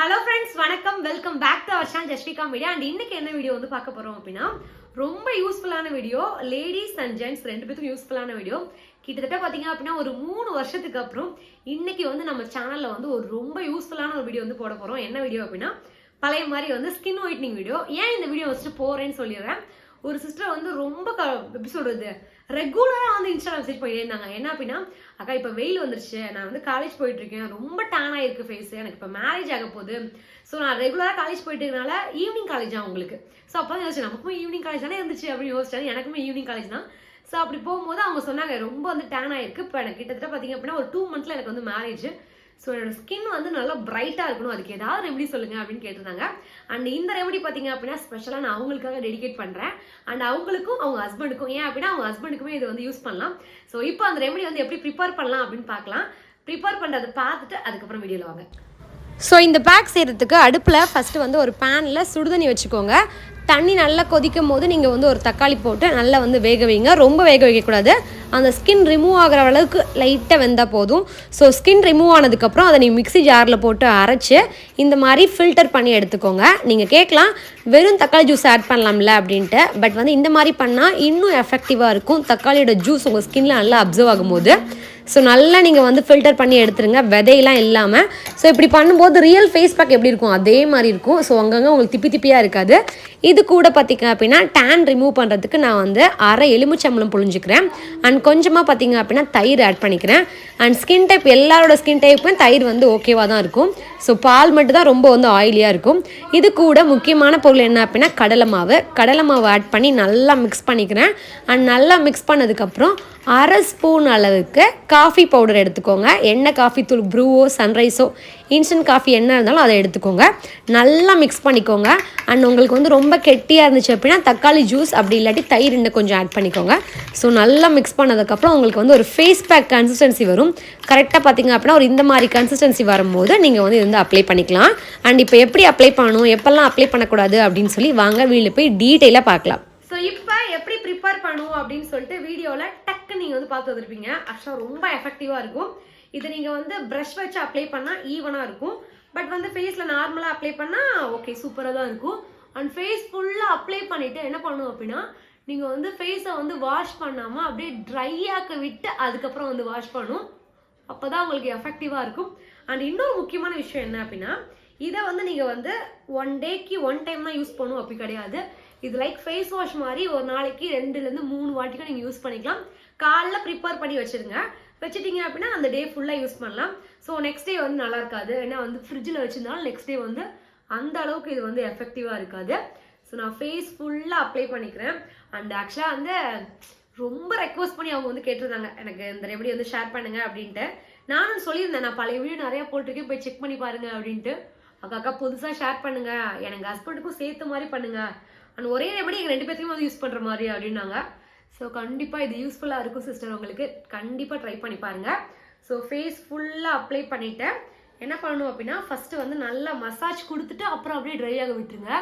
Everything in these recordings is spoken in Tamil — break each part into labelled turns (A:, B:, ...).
A: ஹலோ ஃப்ரெண்ட்ஸ் வணக்கம். Welcome back to our channel Jasvika media and இன்னைக்கு என்ன வீடியோ வந்து பார்க்க போகிறோம் அப்படின்னா ரொம்ப யூஸ்ஃபுல்லான வீடியோ லேடிஸ் அண்ட் ஜென்ட்ஸ் ரெண்டு பேருக்கும் யூஸ்ஃபுல்லான வீடியோ கிட்டத்தட்ட பார்த்தீங்க அப்படின்னா ஒரு மூணு வருஷத்துக்கு அப்புறம் இன்னைக்கு வந்து நம்ம சேனலில் வந்து ஒரு ரொம்ப யூஸ்ஃபுல்லான ஒரு வீடியோ வந்து போட போகிறோம் என்ன வீடியோ அப்படின்னா பழைய மாதிரி வந்து ஸ்கின் ஒயிட்னிங் வீடியோ ஏன் இந்த வீடியோ வச்சுட்டு போகிறேன்னு சொல்லிடுறேன். ஒரு சிஸ்டர் வந்து ரொம்ப க எப்படி சொல்கிறது ரெகுலராக வந்து இன்ஸ்டாகிராம் செட் பண்ணிட்டே இருந்தாங்க என்ன அப்படின்னா அக்கா இப்போ வெயில் வந்துருச்சு. நான் வந்து காலேஜ் போயிட்டுருக்கேன். ரொம்ப டேன் ஆகிருக்கு ஃபேஸ் எனக்கு இப்போ மேரேஜ் ஆக போகுது. ஸோ நான் ரெகுலராக காலேஜ் போயிட்டு இருக்கனால ஈவினிங் காலேஜா உங்களுக்கு. ஸோ அப்போ தான் யோசிச்சேன் நமக்கும் ஈவினிங் காலேஜ் தானே இருந்துச்சு? அப்படின்னு யோசிச்சேன். எனக்குமே ஈவினிங் காலேஜ் தான். ஸோ அப்படி போகும்போது அவங்க சொன்னாங்க ரொம்ப வந்து டேன் ஆயிருக்கு. இப்போ எனக்கு கிட்டத்தட்ட பார்த்தீங்க அப்படின்னா ஒரு டூ மந்த்ஸில் எனக்கு வந்து மேரேஜ் ஸோ என்னோட ஸ்கின் வந்து நல்லா பிரைட்டாக இருக்கணும். அதுக்கு ஏதாவது ரெமெடி சொல்லுங்க அப்படின்னு கேட்டிருந்தாங்க. அண்ட் இந்த ரெமெடி பார்த்தீங்க அப்படின்னா ஸ்பெஷலாக நான் அவங்களுக்காக டெடிகேட் பண்ணுறேன் அண்ட் அவங்களுக்கும் அவங்க ஹஸ்பண்டுக்கும் ஏன் அப்படின்னா அவங்க ஹஸ்பண்டுக்குமே இது வந்து யூஸ் பண்ணலாம். ஸோ இப்போ அந்த ரெமெடி வந்து எப்படி ப்ரிப்பேர் பண்ணலாம் அப்படின்னு பார்க்கலாம். ப்ரிப்பேர் பண்ணுறதை பார்த்துட்டு அதுக்கப்புறம் வீடியோவில் வாங்க.
B: ஸோ இந்த பேக் செய்கிறதுக்கு அடுப்பில் ஃபஸ்ட்டு வந்து ஒரு பேனில் சுடுதண்ணி வச்சுக்கோங்க. தண்ணி நல்லா கொதிக்கும் போது நீங்கள் வந்து ஒரு தக்காளி போட்டு நல்லா வந்து வேக வைங்க. ரொம்ப வேக வைக்கக்கூடாது. அந்த ஸ்கின் ரிமூவ் ஆகிற அளவுக்கு லைட்டாக வெந்தால் போதும். ஸோ ஸ்கின் ரிமூவ் ஆனதுக்கப்புறம் அதை நீங்கள் மிக்ஸி ஜாரில் போட்டு அரைச்சி இந்த மாதிரி ஃபில்டர் பண்ணி எடுத்துக்கோங்க. நீங்கள் கேட்கலாம் வெறும் தக்காளி ஜூஸ் ஆட் பண்ணலாம்ல அப்படின்ட்டு. பட் வந்து இந்த மாதிரி பண்ணால் இன்னும் எஃபெக்டிவாக இருக்கும். தக்காளியோட ஜூஸ் உங்கள் ஸ்கின்ல நல்லா அப்சர்வ் ஆகும்போது. ஸோ நல்லா நீங்கள் வந்து ஃபில்டர் பண்ணி எடுத்துருங்க. விதையெல்லாம் இல்லாமல் ஸோ இப்படி பண்ணும்போது ரியல் ஃபேஸ் பேக் எப்படி இருக்கும்? அதே மாதிரி இருக்கும். ஸோ அங்கங்கே உங்களுக்கு திப்பி திப்பியாக இருக்காது. இது கூட பார்த்தீங்க அப்படின்னா டேன் ரிமூவ் பண்ணுறதுக்கு நான் வந்து அரை எலுமிச்சம்பளம் புழிஞ்சிக்கிறேன். அண்ட் கொஞ்சமாக பார்த்தீங்க அப்படின்னா தயிர் ஆட் பண்ணிக்கிறேன். அண்ட் ஸ்கின் டைப் எல்லாரோட ஸ்கின் டைப்பும் தயிர் வந்து ஓகேவாக தான் இருக்கும். ஸோ பால் மட்டும் தான் ரொம்ப வந்து ஆயிலியாக இருக்கும். இது கூட முக்கியமான பொருள் என்ன அப்படின்னா கடலை மாவு. கடலை மாவு ஆட் பண்ணி நல்லா மிக்ஸ் பண்ணிக்கிறேன். அண்ட் நல்லா மிக்ஸ் பண்ணதுக்கப்புறம் அரை ஸ்பூன் அளவுக்கு காஃபி பவுடர் எடுத்துக்கோங்க. என்ன காஃபி தூள் ப்ரூவோ சன்ரைஸோ இன்ஸ்டன்ட் காஃபி என்ன இருந்தாலும் அதை எடுத்துக்கோங்க. நல்லா மிக்ஸ் பண்ணிக்கோங்க. அண்ட் உங்களுக்கு வந்து ரொம்ப கெட்டியாக இருந்துச்சு அப்படின்னா தக்காளி ஜூஸ் அப்படி இல்லாட்டி தயிர் இன்னும் கொஞ்சம் ஆட் பண்ணிக்கோங்க. ஸோ நல்லா மிக்ஸ் பண்ணதுக்கப்புறம் உங்களுக்கு வந்து ஒரு ஃபேஸ் பேக் கன்சிஸ்டன்சி வரும். கரெக்டாக பார்த்தீங்க அப்படின்னா ஒரு இந்த மாதிரி கன்சிஸ்டன்சி வரும்போது நீங்கள் வந்து இது வந்து அப்ளை பண்ணிக்கலாம். அண்ட் இப்போ எப்படி அப்ளை பண்ணணும்? எப்போல்லாம் அப்ளை பண்ணக்கூடாது அப்படின்னு சொல்லி வாங்க வீட்டில் போய் டீட்டெயிலாக பார்க்கலாம்.
A: ஸோ இப்போ எப்படி ப்ரிப்பேர் பண்ணுவோம் அப்படின்னு சொல்லிட்டு வீடியோவில் டக் நீங்கள் வந்து பார்த்து வந்திருப்பீங்க. ஆக்சுவலாக ரொம்ப எஃபெக்டிவாக இருக்கும். இது நீங்கள் வந்து ப்ரஷ் வச்சு அப்ளை பண்ணால் ஈவனாக இருக்கும். பட் வந்து ஃபேஸில் நார்மலாக அப்ளை பண்ணால் ஓகே சூப்பராக தான் இருக்கும். அண்ட் ஃபேஸ் ஃபுல்லாக அப்ளை பண்ணிவிட்டு என்ன பண்ணுவோம் அப்படின்னா நீங்கள் வந்து ஃபேஸை வந்து வாஷ் பண்ணாமல் அப்படியே ட்ரை ஆக்க விட்டு அதுக்கப்புறம் வந்து வாஷ் பண்ணும். அப்போ தான் உங்களுக்கு எஃபெக்டிவாக இருக்கும். அண்ட் இன்னொரு முக்கியமான விஷயம் என்ன அப்படின்னா இதை வந்து நீங்கள் வந்து ஒன் டேக்கு ஒன் டைம் தான் யூஸ் பண்ணும். அப்படி கிடையாது. இது லைக் ஃபேஸ் வாஷ் மாதிரி ஒரு நாளைக்கு ரெண்டுலேருந்து மூணு வாட்டிக்கும் நீங்கள் யூஸ் பண்ணிக்கலாம். காலைல ப்ரிப்பேர் பண்ணி வச்சுருங்க. வச்சுட்டீங்க அப்படின்னா அந்த டே ஃபுல்லாக யூஸ் பண்ணலாம். ஸோ நெக்ஸ்ட் டே வந்து நல்லா இருக்காது. ஏன்னா வந்து ஃப்ரிட்ஜில் வச்சுருந்தாலும் நெக்ஸ்ட் டே வந்து அந்த அளவுக்கு இது வந்து எஃபெக்டிவாக இருக்காது. ஸோ நான் ஃபேஸ் ஃபுல்லாக அப்ளை பண்ணிக்கிறேன். அண்ட் ஆக்சுவலாக வந்து ரொம்ப ரெக்வஸ்ட் பண்ணி அவங்க வந்து கேட்டிருந்தாங்க. எனக்கு இந்த ரெமடி வந்து ஷேர் பண்ணுங்க அப்படின்ட்டு. நானும் சொல்லியிருந்தேன். நான் பழைய வீடியோ நிறையா போட்டிருக்கேன். போய் செக் பண்ணி பாருங்க அப்படின்ட்டு. அக்கா அக்கா புதுசாக ஷேர் பண்ணுங்க. எனக்கு ஹஸ்பண்டுக்கும் சேர்த்த மாதிரி பண்ணுங்க. அண்ட் ஒரே ரெமடி எங்கள் ரெண்டு பேர்த்தையும் வந்து யூஸ் பண்ணுற மாதிரி அப்படின்னாங்க. ஸோ கண்டிப்பாக இது யூஸ்ஃபுல்லாக இருக்கும் சிஸ்டர் உங்களுக்கு கண்டிப்பாக ட்ரை பண்ணி பாருங்க. ஸோ ஃபேஸ் ஃபுல்லாக அப்ளை பண்ணிவிட்டேன் என்ன பண்ணணும் அப்படின்னா ஃபஸ்ட்டு வந்து நல்லா மசாஜ் கொடுத்துட்டு அப்புறம் அப்படியே ட்ரை ஆக விட்டுருங்க.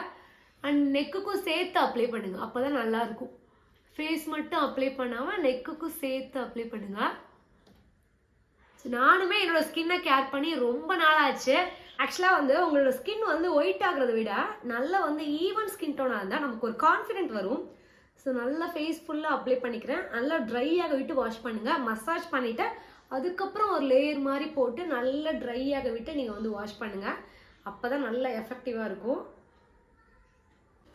A: அண்ட் நெக்குக்கும் சேர்த்து அப்ளை பண்ணுங்கள் அப்போ தான் நல்லாயிருக்கும் ஃபேஸ் மட்டும் அப்ளை பண்ணாமல் நெக்குக்கும் சேர்த்து அப்ளை பண்ணுங்கள் ஸோ நானுமே என்னோடய ஸ்கின்னை கேர் பண்ணி ரொம்ப நாளாச்சு. ஆக்சுவலாக வந்து உங்களோட ஸ்கின் வந்து ஒயிட் ஆகுறத விட நல்லா வந்து ஈவன் ஸ்கின் டோனாக இருந்தால் நமக்கு ஒரு கான்ஃபிடென்ட் வரும். ஸோ நல்லா ஃபேஸ் ஃபுல்லாக அப்ளை பண்ணிக்கிறேன். நல்லா ட்ரை ஆக விட்டு வாஷ் பண்ணுங்கள் மசாஜ் பண்ணிவிட்டு அதுக்கப்புறம் ஒரு லேயர் மாதிரி போட்டு நல்லா ட்ரை ஆக விட்டு நீங்கள் வந்து வாஷ் பண்ணுங்கள் அப்போ தான் நல்லா எஃபெக்டிவாக இருக்கும்.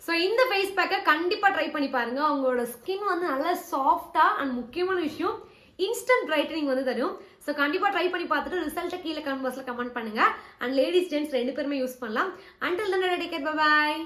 A: ஸோ இந்த ஃபேஸ் பேக்கை கண்டிப்பாக ட்ரை பண்ணி பாருங்கள் உங்களோட ஸ்கின் வந்து நல்லா சாஃப்டாக அண்ட் முக்கியமான விஷயம் இன்ஸ்டன்ட் பிரைட்டனிங் வந்து தரும். ஸோ கண்டிப்பாக ட்ரை பண்ணி பார்த்துட்டு ரிசல்ட்டை கீழே கமெண்ட் பாக்ஸில் கமெண்ட் பண்ணுங்க. அண்ட் லேடிஸ் ஜென்ட்ஸ் ரெண்டு பேருமே யூஸ் பண்ணலாம். அண்டில் தன் பாய்